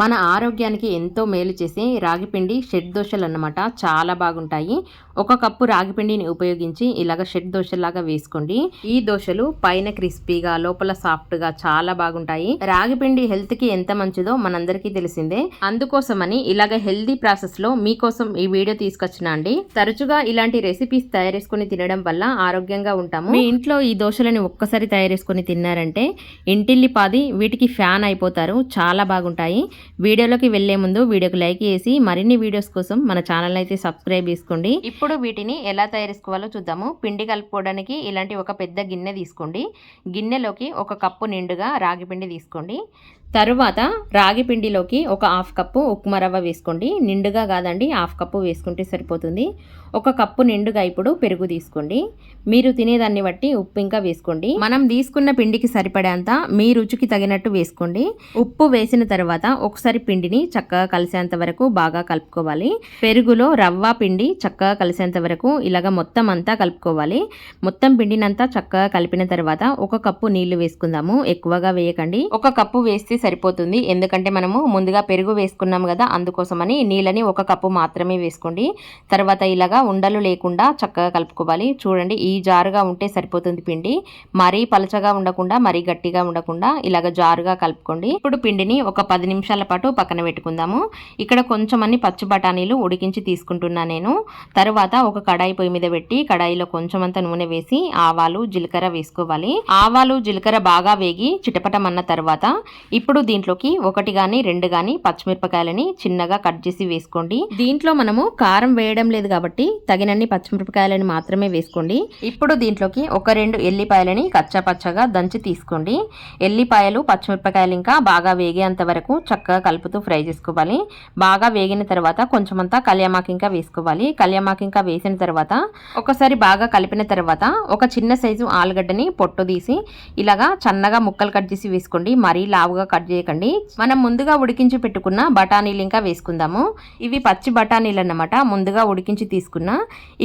మన ఆరోగ్యానికి ఎంతో మేలు చేసే రాగిపిండి షెడ్ దోశలు అన్నమాట. చాలా బాగుంటాయి. ఒక కప్పు రాగిపిండిని ఉపయోగించి ఇలాగ షెడ్ దోశలాగా వేసుకోండి. ఈ దోశలు పైన క్రిస్పీగా లోపల సాఫ్ట్గా చాలా బాగుంటాయి. రాగిపిండి హెల్త్కి ఎంత మంచిదో మనందరికీ తెలిసిందే. అందుకోసమని ఇలాగ హెల్దీ ప్రాసెస్లో మీకోసం ఈ వీడియో తీసుకొచ్చిన అండి. తరచుగా ఇలాంటి రెసిపీస్ తయారు చేసుకుని తినడం వల్ల ఆరోగ్యంగా ఉంటాము. మీ ఇంట్లో ఈ దోశలని ఒక్కసారి తయారు చేసుకుని తిన్నారంటే ఇంటిల్లిపాది వీటికి ఫ్యాన్ అయిపోతారు. చాలా బాగుంటాయి. వీడియోలోకి వెళ్ళే ముందు వీడియోకి లైక్ చేసి మరిన్ని వీడియోస్ కోసం మన ఛానల్ అయితే సబ్స్క్రైబ్ చేసుకోండి. ఇప్పుడు వీటిని ఎలా తయారు చేసుకోవాలో చూద్దాము. పిండి కలుపుకోవడానికి ఇలాంటి ఒక పెద్ద గిన్నె తీసుకోండి. గిన్నెలోకి ఒక కప్పు నిండుగా రాగి పిండి తీసుకోండి. తరువాత రాగి పిండిలోకి ఒక హాఫ్ కప్పు ఉప్మా రవ్వ వేసుకోండి. నిండుగా కాదండి హాఫ్ కప్పు వేసుకుంటే సరిపోతుంది. ఒక కప్పు నిండుగా ఇప్పుడు పెరుగు తీసుకోండి. మీరు తినేదాన్ని బట్టి ఉప్పు ఇంకా వేసుకోండి. మనం తీసుకున్న పిండికి సరిపడేంత మీ రుచికి తగినట్టు వేసుకోండి. ఉప్పు వేసిన తర్వాత ఒకసారి పిండిని చక్కగా కలిసేంత వరకు బాగా కలుపుకోవాలి. పెరుగులో రవ్వ పిండి చక్కగా కలిసేంత వరకు ఇలాగ మొత్తం అంతా కలుపుకోవాలి. మొత్తం పిండినంతా చక్కగా కలిపిన తర్వాత ఒక కప్పు నీళ్ళు వేసుకుందాము. ఎక్కువగా వేయకండి. ఒక కప్పు వేస్తే సరిపోతుంది. ఎందుకంటే మనము ముందుగా పెరుగు వేసుకున్నాం కదా అందుకోసమని నీళ్ళని ఒక కప్పు మాత్రమే వేసుకోండి. తర్వాత ఇలాగా ఉండలు లేకుండా చక్కగా కలుపుకోవాలి. చూడండి ఈ జారుగా ఉంటే సరిపోతుంది పిండి. మరీ పలచగా ఉండకుండా మరీ గట్టిగా ఉండకుండా ఇలాగ జారుగా కలుపుకోండి. ఇప్పుడు పిండిని ఒక పది నిమిషాల పాటు పక్కన పెట్టుకుందాము. ఇక్కడ కొంచెం అన్ని పచ్చి బఠానీలు ఉడికించి తీసుకుంటున్నా నేను. తర్వాత ఒక కడాయి పొయ్యి మీద పెట్టి కడాయిలో కొంచెం అంత నూనె వేసి ఆవాలు జీలకర్ర వేసుకోవాలి. ఆవాలు జీలకర్ర బాగా వేగి చిటపటమన్న తర్వాత ఇప్పుడు దీంట్లోకి ఒకటి గాని రెండు గాని పచ్చిమిరపకాయలని చిన్నగా కట్ చేసి వేసుకోండి. దీంట్లో మనము కారం వేయడం లేదు కాబట్టి తగినన్ని పచ్చిమిరపకాయలని మాత్రమే వేసుకోండి. ఇప్పుడు దీంట్లోకి ఒక రెండు ఎల్లిపాయలని కచ్చా పచ్చగా దంచి తీసుకోండి. ఎల్లిపాయలు పచ్చిమిరపకాయలు ఇంకా బాగా వేగేంత వరకు చక్కగా కలుపుతూ ఫ్రై చేసుకోవాలి. బాగా వేగిన తర్వాత కొంచెమంతా కళ్యామాకు ఇంకా వేసుకోవాలి. కళ్యామాకు ఇంకా వేసిన తర్వాత ఒకసారి బాగా కలిపిన తర్వాత ఒక చిన్న సైజు ఆలుగడ్డని పొట్టు తీసి ఇలాగా సన్నగా ముక్కలు కట్ చేసి వేసుకోండి. మరీ లావుగా కట్ చేయకండి. మనం ముందుగా ఉడికించి పెట్టుకున్న బఠానీలు ఇంకా వేసుకుందాము. ఇవి పచ్చి బఠానీలు అన్నమాట. ముందుగా ఉడికించి తీసుకున్న.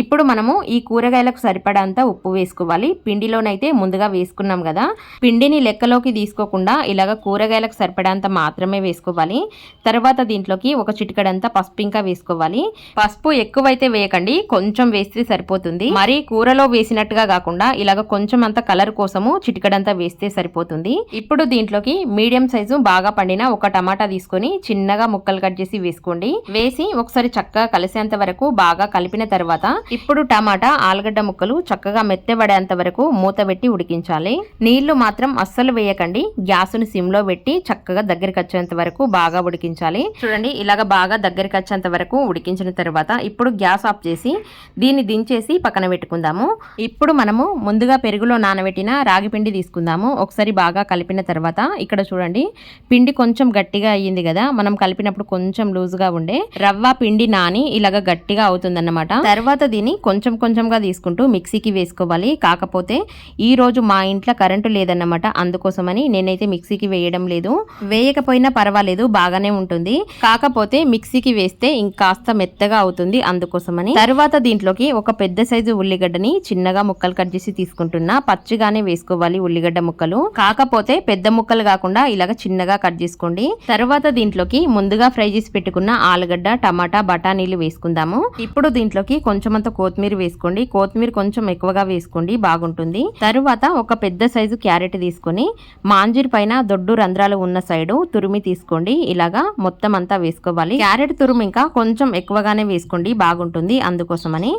ఇప్పుడు మనము ఈ కూరగాయలకు సరిపడంత ఉప్పు వేసుకోవాలి. పిండిలోనైతే ముందుగా వేసుకున్నాం కదా. పిండిని లెక్కలోకి తీసుకోకుండా ఇలాగ కూరగాయలకు సరిపడంత మాత్రమే వేసుకోవాలి. తర్వాత దీంట్లోకి ఒక చిటికడంతా పసుపు ఇంకా వేసుకోవాలి. పసుపు ఎక్కువైతే వేయకండి. కొంచెం వేస్తే సరిపోతుంది. మరి కూరలో వేసినట్టుగా కాకుండా ఇలాగ కొంచెం అంత కలర్ కోసము చిటికడంతా వేస్తే సరిపోతుంది. ఇప్పుడు దీంట్లోకి మీడియం సైజ్ బాగా పండిన ఒక టమాటా తీసుకొని చిన్నగా ముక్కలు కట్ చేసి వేసుకోండి. వేసి ఒకసారి చక్కగా కలిసేంత వరకు బాగా కలిపిన తర్వాత ఇప్పుడు టమాటా ఆలుగడ్డ ముక్కలు చక్కగా మెత్తబడేంత వరకు మూత పెట్టి ఉడికించాలి. నీళ్ళు మాత్రం అస్సలు వేయకండి. గ్యాసును సిమ్లో పెట్టి చక్కగా దగ్గరికి వచ్చేంత వరకు బాగా ఉడికించాలి. చూడండి ఇలాగ బాగా దగ్గరికి వచ్చేంత వరకు ఉడికించిన తర్వాత ఇప్పుడు గ్యాస్ ఆఫ్ చేసి దీన్ని దించేసి పక్కన పెట్టుకుందాము. ఇప్పుడు మనము ముందుగా పెరుగులో నానబెట్టిన రాగి పిండి తీసుకుందాము. ఒకసారి బాగా కలిపిన తర్వాత ఇక్కడ చూడండి పిండి కొంచెం గట్టిగా అయ్యింది కదా మనం కలిపినప్పుడు కొంచెం లూజ్గా ఉండే రవ్వ పిండి నాని ఇలాగ గట్టిగా అవుతుందన్నమాట. తర్వాత దీన్ని కొంచెం కొంచెంగా తీసుకుంటూ మిక్సీకి వేసుకోవాలి. కాకపోతే ఈ రోజు మా ఇంట్లో కరెంటు లేదన్నమాట అందుకోసమని నేనైతే మిక్సీకి వేయడం లేదు. వేయకపోయినా పర్వాలేదు బాగానే ఉంటుంది. కాకపోతే మిక్సీకి వేస్తే ఇంకాస్త మెత్తగా అవుతుంది అందుకోసమని. తర్వాత దీంట్లోకి ఒక పెద్ద సైజు ఉల్లిగడ్డని చిన్నగా ముక్కలు కట్ చేసి తీసుకుంటున్నా. పచ్చిగానే వేసుకోవాలి ఉల్లిగడ్డ ముక్కలు. కాకపోతే పెద్ద ముక్కలు కాకుండా ఇలాగ చిన్నగా కట్ చేసుకోండి. తర్వాత దీంట్లోకి ముందుగా ఫ్రై చేసి పెట్టుకున్న ఆలుగడ్డ టమాటా బఠానీలు వేసుకుందాము. ఇప్పుడు దీంట్లోకి కొంచెం అంత కొత్తిమీర వేసుకోండి. కొత్తిమీర కొంచెం ఎక్కువగా వేసుకోండి బాగుంటుంది. తరువాత ఒక పెద్ద సైజు క్యారెట్ తీసుకొని మాంజీర్ పైన దొడ్డు రంధ్రాలు ఉన్న సైడు తురిమి తీసుకోండి. ఇలాగా మొత్తం అంతా వేసుకోవాలి. క్యారెట్ తురుము ఇంకా కొంచెం ఎక్కువగానే వేసుకోండి బాగుంటుంది అందుకోసమని.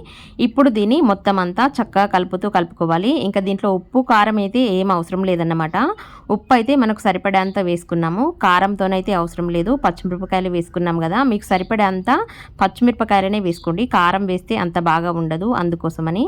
ఇప్పుడు దీన్ని మొత్తం అంతా చక్కగా కలుపుతూ కలుపుకోవాలి. ఇంకా దీంట్లో ఉప్పు కారం అయితే ఏం అవసరం లేదన్నమాట. ఉప్పు అయితే మనకు సరిపడేంత వేసుకున్నాము. కారంతోనైతే అవసరం లేదు. పచ్చిమిరపకాయలు వేసుకున్నాం కదా. మీకు సరిపడే అంత పచ్చిమిరపకాయలనే వేసుకోండి. కారం వేస్తే అంత బాగా ఉండదు అందుకోసమని.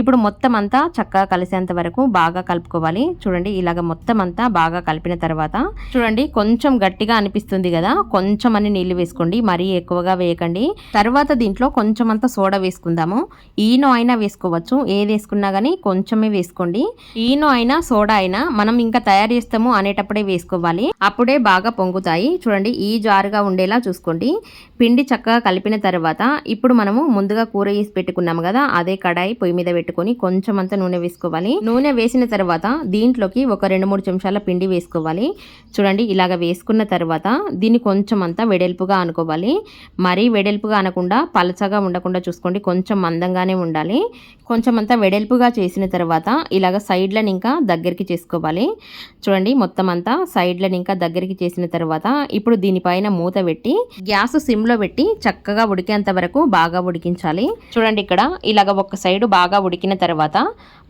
ఇప్పుడు మొత్తం అంతా చక్కగా కలిసేంత వరకు బాగా కలుపుకోవాలి. చూడండి ఇలాగ మొత్తం అంతా బాగా కలిపిన తర్వాత. చూడండి కొంచెం గట్టిగా అనిపిస్తుంది కదా. కొంచెం అని నీళ్ళు వేసుకోండి. మరీ ఎక్కువగా వేయకండి. తర్వాత దీంట్లో కొంచెం అంత సోడా వేసుకుందాము. ఈనో అయినా వేసుకోవచ్చు. ఏది వేసుకున్నా కానీ కొంచెమే వేసుకోండి. ఈనో అయినా సోడా అయినా మనం ఇంకా తయారు చేస్తాము అనేటప్పుడే వేసుకోవాలి. అప్పుడే బాగా పొంగుతాయి. చూడండి ఈ జారుగా ఉండేలా చూసుకోండి. పిండి చక్కగా కలిపిన తర్వాత ఇప్పుడు మనము ముందుగా కూర వేసి పెట్టుకున్నాము కదా అదే కడాయి పొయ్యి మీద పెట్టుకొని కొంచెం అంత నూనె వేసుకోవాలి. నూనె వేసిన తర్వాత దీంట్లోకి ఒక రెండు మూడు చెంచాల పిండి వేసుకోవాలి. చూడండి ఇలాగ వేసుకున్న తర్వాత దీన్ని కొంచెం అంతా వెడల్పుగా అనుకోవాలి. మరీ వెడల్పుగా అనకుండా పలచగా ఉండకుండా చూసుకోండి కొంచెం మందంగానే ఉండాలి. కొంచెం అంతా వెడల్పుగా చేసిన తర్వాత ఇలాగ సైడ్లను ఇంకా దగ్గరికి చేసుకోవాలి. చూడండి మొత్తం అంతా సైడ్లను ఇంకా దగ్గరికి చేసిన తర్వాత ఇప్పుడు దీనిపైన మూత పెట్టి గ్యాస్ సిమ్లో పెట్టి చక్కగా ఉడికేంత వరకు బాగా ఉడికించాలి. చూడండి ఇక్కడ ఇలాగ ఒక సైడ్ బాగా ఉడికిన తర్వాత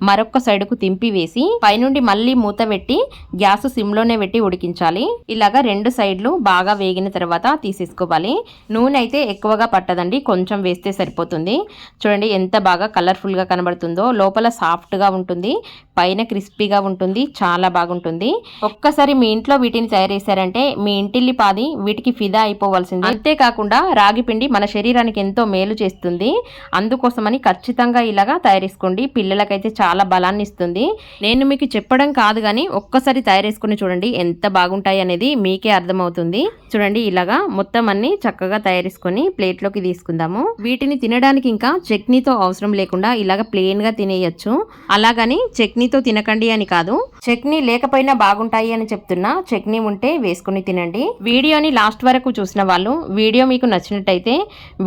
మరొక సైడ్కు తింపి వేసి పైనుండి మళ్ళీ మూత పెట్టి గ్యాస్ సిమ్లోనే పెట్టి ఉడికించాలి. ఇలాగ రెండు సైడ్లు బాగా వేగిన తర్వాత తీసేసుకోవాలి. నూనె అయితే ఎక్కువగా పట్టదండి కొంచెం వేస్తే సరిపోతుంది. చూడండి ఎంత బాగా కలర్ఫుల్గా కనబడుతుందో లోపల సాఫ్ట్గా ఉంటుంది పైన క్రిస్పీగా ఉంటుంది చాలా బాగుంటుంది. ఒక్కసారి మీ ఇంట్లో వీటిని తయారు చేశారంటే మీ ఇంటిల్లి పాది వీటికి ఫిదా అయిపోవాల్సింది. అంతేకాకుండా రాగి పిండి మన శరీరానికి ఎంతో మేలు చేస్తుంది. అందుకోసమని ఖచ్చితంగా ఇలాగా తయారు చేసుకోండి పిల్లలకైతే చాలా బలాన్ని ఇస్తుంది నేను మీకు చెప్పడం కాదు కానీ ఒక్కసారి తయారు చేసుకుని చూడండి ఎంత బాగుంటాయి అనేది మీకే అర్థమవుతుంది. చూడండి ఇలాగా మొత్తం అన్ని చక్కగా తయారు చేసుకొని ప్లేట్లోకి తీసుకుందాము. వీటిని తినడానికి ఇంకా చట్నీతో అవసరం లేకుండా ఇలాగ ప్లెయిన్గా తినేయచ్చు. అలాగని చట్నీతో తినకండి అని కాదు. చట్నీ లేకపోయినా బాగుంటాయి అని చెప్తున్నా చట్నీ ఉంటే వేసుకుని తినండి. వీడియోని లాస్ట్ వరకు చూసిన వాళ్ళు వీడియో మీకు నచ్చినట్టయితే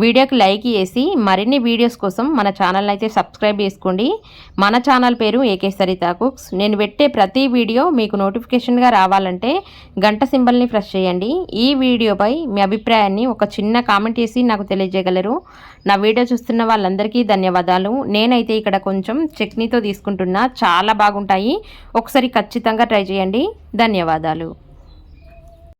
వీడియోకి లైక్ చేసి మరిన్ని వీడియోస్ కోసం మన ఛానల్ అయితే సబ్స్క్రైబ్ చేసుకోండి. మన ఛానల్ పేరు ఏకే సరితా కుక్స్. నేను పెట్టే ప్రతి వీడియో మీకు నోటిఫికేషన్గా రావాలంటే గంట సింబల్ని ప్రెస్ చేయండి. ఈ వీడియోపై మీ అభిప్రాయాన్ని ఒక చిన్న కామెంట్ చేసి నాకు తెలియజేయగలరు. నా వీడియో చూస్తున్న వాళ్ళందరికీ ధన్యవాదాలు. నేనైతే ఇక్కడ కొంచెం చట్నీతో తీసుకుంటున్నా. చాలా బాగుంటాయి. ఒకసారి ఖచ్చితంగా ట్రై చేయండి. ధన్యవాదాలు.